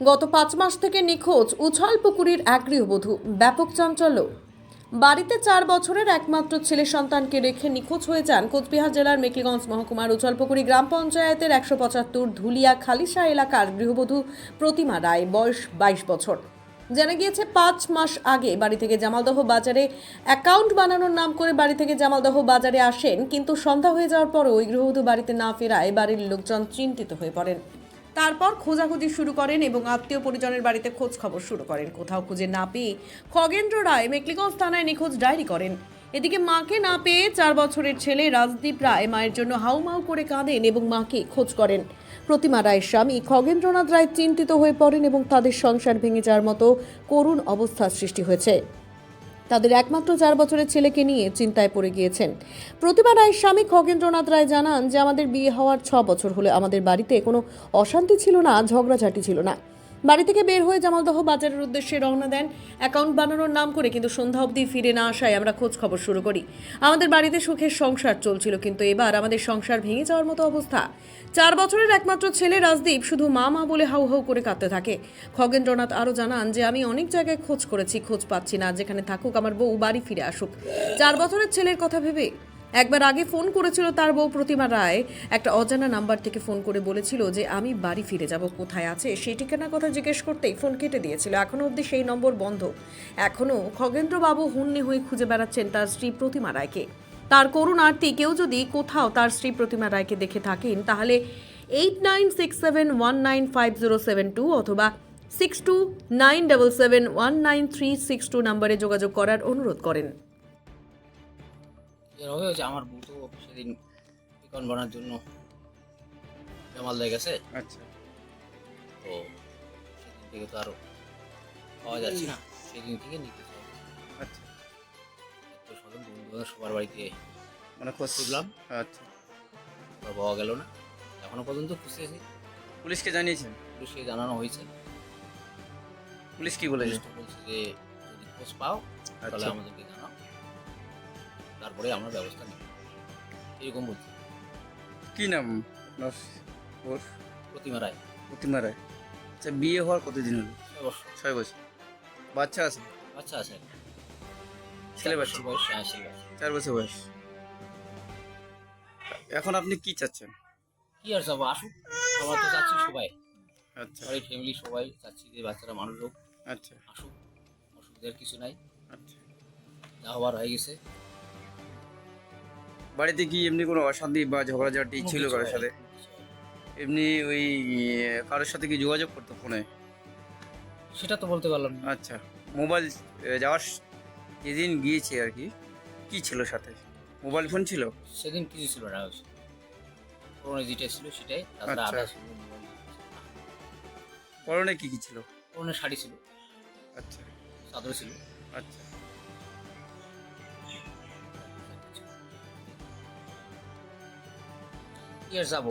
গত পাঁচ মাস থেকে নিখোঁজ উছাল পুকুরের এক গৃহবধূ। ব্যাপক চাঞ্চল্য। বাড়িতে চার বছরের একমাত্র ছেলে সন্তানকে রেখে নিখোঁজ হয়ে যান কোচবিহার জেলার মেকলিগঞ্জ মহকুমার উছলপুকুরি গ্রাম পঞ্চায়েতের একশো পঁচাত্তর ধুলিয়া খালিশা এলাকার গৃহবধূ প্রতিমা রায়, বয়স বাইশ বছর। জানা গিয়েছে, পাঁচ মাস আগে বাড়ি থেকে জামালদহ বাজারে অ্যাকাউন্ট বানানোর নাম করে বাড়ি থেকে জামালদহ বাজারে আসেন, কিন্তু সন্ধ্যা হয়ে যাওয়ার পরও ওই গৃহবধূ বাড়িতে না ফেরায় বাড়ির লোকজন চিন্তিত হয়ে পড়েন। তারপর খোঁজাখুঁজি শুরু করেন এবং আত্মীয় পরিজনের বাড়িতে খোঁজ খবর শুরু করেন। কোথাও খুঁজে না পেয়ে খগেন্দ্র রায় মেকলিগঞ্জ থানায় নিখোঁজ ডায়েরি করেন। এদিকে মাকে না পেয়ে চার বছরের ছেলে রাজদীপ রায় মায়ের জন্য হাউমাউ করে কাঁদেন এবং মাকে খোঁজ করেন। প্রতিমা রায়ের স্বামী খগেন্দ্রনাথ রায় চিন্তিত হয়ে পড়েন এবং তাদের সংসার ভেঙে যাওয়ার মতো করুণ অবস্থার সৃষ্টি হয়েছে। তাদের একমাত্র চার বছরের ছেলেকে নিয়ে চিন্তায় পড়ে গিয়েছেন। প্রতিমা রায়ের স্বামী খগেন্দ্রনাথ রায় জানান যে, আমাদের বিয়ে হওয়ার ছ বছর হলে। আমাদের বাড়িতে কোনো অশান্তি ছিল না, ঝগড়াঝাটি ছিল না। বাড়ি থেকে বের হয়ে জামালদহ বাজারের উদ্দেশ্যে রওনা দেন। অ্যাকাউন্ট বানানোর নাম করে কিন্তু সন্ধ্যা অবধি ফিরে না আসায় আমরা খোঁজ খবর শুরু করি। আমাদের বাড়িতে সুখের সংসার চলছিল কিন্তু এবার আমাদের সংসার ভেঙে যাওয়ার মতো অবস্থা। চার বছরের একমাত্র ছেলে রাজদীপ শুধু মা মা বলে হাউ হাউ করে কাঁদতে থাকে। খগেন্দ্রনাথ আরও জানান যে, আমি অনেক জায়গায় খোঁজ করেছি, খোঁজ পাচ্ছি না। যেখানে থাকুক আমার বউ, বাড়ি ফিরে আসুক। চার বছরের ছেলের কথা ভেবে একবার আগে ফোন করেছিল তার বউ প্রতিমা রায়। একটা অজানা নাম্বার থেকে ফোন করে বলেছিল যে, আমি বাড়ি ফিরে যাব। কোথায় আছে? সেই ঠিকানার কথা জিজ্ঞেস করতেই ফোন কেটে দিয়েছিল। এখনও অবধি সেই নম্বর বন্ধ। এখনও খগেন্দ্রবাবু হুন্নি হয়ে খুঁজে বেড়াচ্ছেন তার স্ত্রী প্রতিমা রায়কে। তার করুণ আরতি কেউ যদি কোথাও তার স্ত্রী প্রতিমা রায়কে দেখে থাকেন, তাহলে eight nine six seven one nine five zero seven two অথবা six two nine double seven one nine three six two নাম্বারে যোগাযোগ করার অনুরোধ করেন। এরকম হয়েছে আমার বউ তো সেদিন চিকন বানার জন্য জামাল জামালদায় গেছে। আচ্ছা। তো সেদিন থেকে তো আরও পাওয়া যাচ্ছে না। সেদিন থেকে নিতে আচ্ছা। তো সদন বন্ধু সবার বাড়িতে মানে খোঁজ খুঁজলাম আচ্ছা। পাওয়া গেল না। এখনও পর্যন্ত খুঁজতেছি পুলিশকে জানিয়েছেন? পুলিশকে জানানো হয়েছে। পুলিশ কি বলেছে? বলছে যে যদি খোঁজ পাও তাহলে আচ্ছা। আমাদেরকে জানাও। তারপরে আমরা ব্যবস্থা নিব। এরকম বলছি কি নাম? আপনার ওর? প্রতিমা রায়। প্রতিমা রায়। আচ্ছা বিয়ে হওয়ার কতদিন হলো? অবশ্য ছয় বছর। বাচ্চা আছে? আচ্ছা আছে। ছেলে বাচ্চা বয়স হ্যাঁ ছেলে বাচ্চা চার বছর বয়স। এখন আপনি কি চাচ্ছেন? কি আর সব আসুক। আমরা তো চাচ্ছি সবাই। আচ্ছা। বাড়ির ফ্যামিলি সবাই চাচ্ছি যে বাচ্চারা মানুষ হোক। আচ্ছা। আসুক। অসুবিধার কিছু নাই। আচ্ছা। যা হওয়ার হয়ে গেছে। বাড়িতে কি এমনি কোনো অশান্তি বা ঝগড়াঝাটি ছিল কারোর সাথে। এমনি ওই কারোর সাথে কি যোগাযোগ করতো ফোনে? সেটা তো বলতে পারলাম না। আচ্ছা মোবাইল যাওয়ার যেদিন গিয়েছে আর কি কি ছিল সাথে? মোবাইল ফোন ছিল? সেদিন কিছু ছিল না পুরোনো যেটা ছিল সেটাই তাছাড়া আচ্ছা। ছিল। পরনে কি কি ছিল? পুরোনো শাড়ি ছিল। আচ্ছা। চাদর ছিল। আচ্ছা। আর যাব।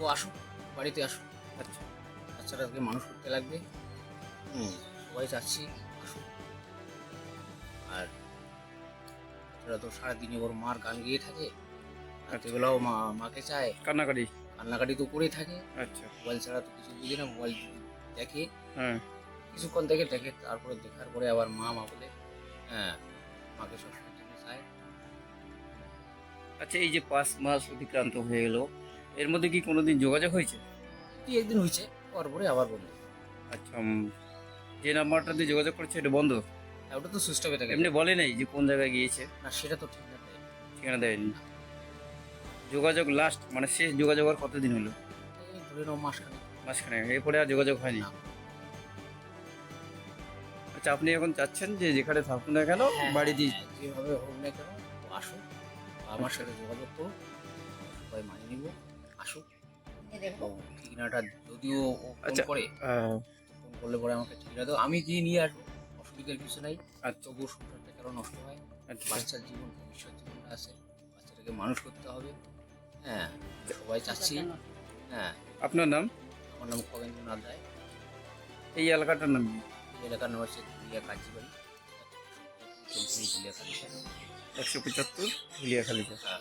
ও আসুক বাড়িতে আসুক। আচ্ছা বাচ্চাটাকে মানুষ করতে লাগবে। হুম সবাই চাচ্ছি আসুক। আর বাচ্চারা তো সারাদিনে ওর মার গান গিয়ে থাকে। রাত্রিবেলাও মা মাকে চায়। কান্নাকাটি? কান্নাকাটি তো করেই থাকে। আচ্ছা। মোবাইল ছাড়া তো কিছু বুঝি না মোবাইল দেখে। হ্যাঁ। কিছুক্ষণ দেখে দেখে তারপরে দেখার পরে আবার মা মা বলে হ্যাঁ মাকে সবসময় চায়। আচ্ছা এই যে পাঁচ মাস অতিক্রান্ত হয়ে গেল এর মধ্যে কি কোনোদিন যোগাযোগ হয়েছে? কি একদিন হয়েছে পরে আবার বলল আচ্ছা যে নাম্বারটা দিয়ে যোগাযোগ করছে এটা বন্ধ? হ্যাঁ, ওটা তো সুস্থ হয়ে থাকে। এমনি বলে নেই যে কোন জায়গায় গিয়েছে? না সেটা তো ঠিক না। তাই। ঠিকানা দেয়নি। যোগাযোগ লাস্ট মানে শেষ যোগাযোগ আর কতদিন হলো? এই ধরে নাও মাসখানে এরপরে আর যোগাযোগ হয়নি? আচ্ছা আপনি এখন চাচ্ছেন যে যেখানে থাকুন না কেন বাড়ি দিয়ে হ্যাঁ, যেভাবে হোক না কেন ও আসুক। আমার সাথে যোগাযোগ করুক সবাই মানিয়ে নিব। আসুক ঠিকানাটা যদিও ও ফোন আচ্ছা। করে ফোন করলে পরে আমাকে ঠিকানা দাও। আমি গিয়ে নিয়ে আসব। অসুবিধার কিছু নাই। আর তবুও সংসারটা কেন নষ্ট হয়? আচ্ছা। বাচ্চার জীবন ভবিষ্যৎ জীবনটা আছে। বাচ্চাটাকে মানুষ করতে হবে। হ্যাঁ সবাই চাচ্ছি। হ্যাঁ। আপনার নাম? আমার নাম খগেন্দ্রনাথ রায়। এই এলাকাটার নাম কি? এলাকার নাম হচ্ছে দুলিয়া কাজীবাড়ি একশো পঁচাত্তর হুলিয়া খালিকা হ্যাঁ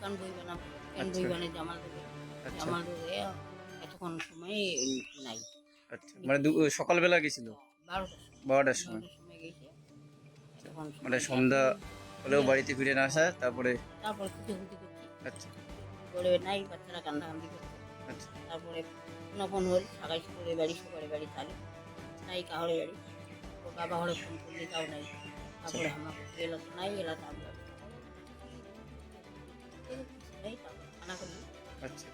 কান বই বানাবো কান আচ্ছা। জামাল আচ্ছা জামাল দেবে সময় নাই। আচ্ছা মানে সকালবেলা গেছিল? বারোটার সময়। তখন মানে সন্ধ্যা হলেও বাড়িতে ফিরে না আসা তারপরে? তারপর আচ্ছা। নাই বাচ্চারা কান্দাকান্দি করছে। আচ্ছা। তারপরে হল করে বাড়ি সবারে বাড়ি চালু। নাই কাহরে বাড়ি। বাবা হরে ফোন করলে তাও নাই। তারপরে আমরা করতে এলো তো নাই এলা তো আমরা আচ্ছা।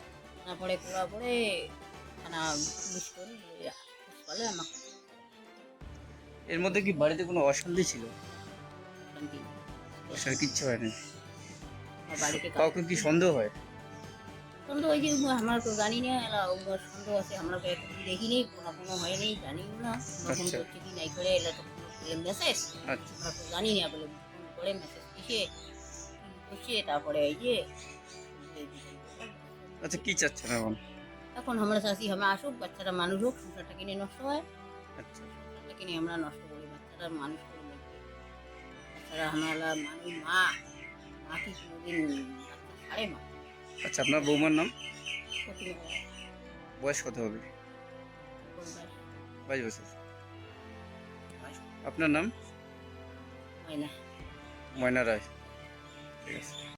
পরে খানা করে সকালে আমাকে এর মধ্যে কি বাড়িতে কোনো অশান্তি ছিল? অশান্তি কিচ্ছু হয়নি বাড়িতে কাউকে কি সন্দেহ হয়? সন্দেহ ওই যে আমরা তো জানি না এলা সন্দেহ আছে আমরা তো এখন দেখিনি কোনো কোনো হয়নি জানিও না। ফোন আচ্ছা। করছে কি নাই করে এলা তো মেসেজ আচ্ছা। আমরা তো জানি না বলে ফোন করে মেসেজ দিছে করছে তারপরে এই যে আচ্ছা কি চাচ্ছেন এখন? এখন আমরা চাষি আমরা আসুক বাচ্চারা মানুষ হোক সংসারটা কিনে নষ্ট হয়। আচ্ছা। সংসারটা কিনে আমরা নষ্ট করি বাচ্চারা মানুষ করে বাচ্চারা আমরা মানুষ মা মা কি কোনোদিন ছাড়ে মা আচ্ছা আপনার বৌমার নাম? বয়স কত হবে? বাইশ বছর। আপনার নাম? ময়না রায়। ঠিক আছে।